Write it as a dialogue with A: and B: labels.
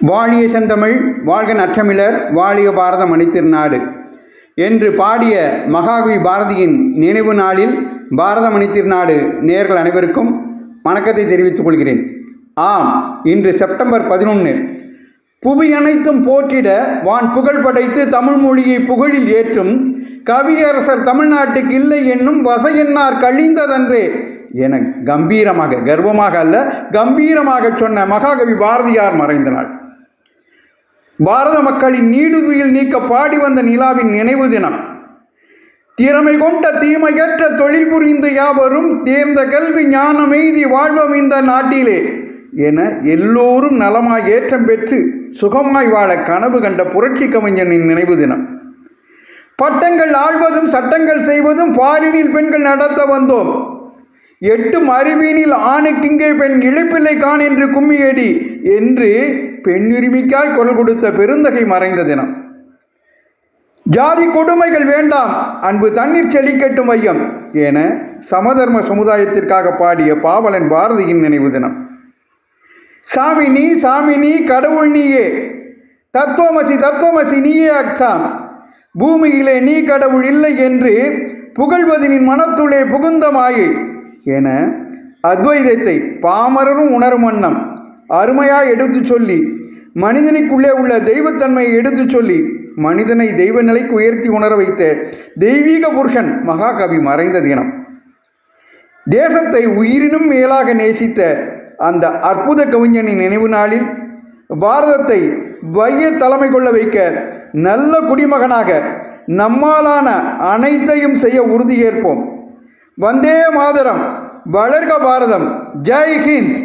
A: வாழிய செந்தமிழ் வாழ்க நற்றமிழர் வாழிய பாரதம் அணித்திருநாடு என்று பாடிய மகாகவி பாரதியின் நினைவு நாளில் பாரத மணித்திருநாடு நேர்கள் அனைவருக்கும் வணக்கத்தை தெரிவித்துக் கொள்கிறேன். ஆம் இன்று செப்டம்பர் பதினொன்று புவி அனைத்தும் போற்றிட வான் புகழ் படைத்து தமிழ் மொழியை புகழில் ஏற்றும் கவியரசர் தமிழ்நாட்டுக்கு இல்லை என்னும் வசையன்னார் கழிந்ததன்றே என கம்பீரமாக கர்வமாக அல்ல கம்பீரமாக சொன்ன மகாகவி பாரதியார் மறைந்த நாள். பாரத மக்களின் நீடுதுயில் நீக்க பாடி வந்த நிலாவின் நினைவு தினம். திறமை கொண்ட தீமையற்ற தொழில் புரிந்து யாவரும் தேர்ந்த கல்வி ஞானமெய்தி வாழ்வோம் இந்த நாட்டிலே என எல்லோரும் நலமாய் ஏற்றம் பெற்று சுகமாய் வாழ கனவு கண்ட புரட்சி கவிஞனின் நினைவு தினம். பட்டங்கள் ஆழ்வதும் சட்டங்கள் செய்வதும் பாரினில் பெண்கள் நடத்த வந்தோம். எட்டும் அறிவீனில் ஆணுக்கிங்கே பெண் இழைப்பில்லை கான் என்று கும்மியடி என்று பெண்ணுரிமைக்காய் குரல் கொடுத்த பெருந்தகை மறைந்த தினம். ஜாதி கொடுமைகள் வேண்டாம் அன்பு தண்ணீர் செழிக்கட்டும் மையம் என சமதர்ம சமுதாயத்திற்காக பாடிய பாவலன் பாரதியின் நினைவு தினம். சாமி நீ சாமி நீ கடவுள் நீயே தத்துவமசி தத்துவமசி நீயே அக்சாம் பூமியிலே நீ கடவுள் இல்லை என்று புகழ்வதினின் மனத்துள்ளே புகுந்த மாயை என அத்வைதத்தை பாமரரும் உணரும் வண்ணம் அருமையாக எடுத்து சொல்லி மனிதனுக்குள்ளே உள்ள தெய்வத்தன்மையை எடுத்துச் சொல்லி மனிதனை தெய்வ நிலைக்கு உயர்த்தி உணர வைத்த தெய்வீக புருஷன் மகாகவி மறைந்த தினம் தேசத்தை உயிரினும் மேலாக நேசித்த அந்த அற்புத கவிஞனின் நினைவு நாளில் பாரதத்தை வைய தலைமை கொள்ள வைக்க நல்ல குடிமகனாக நம்மாலான அனைத்தையும் செய்ய உறுதியேற்போம் வந்தே மாதரம் வளர்க பாரதம் ஜெய் ஹிந்த்.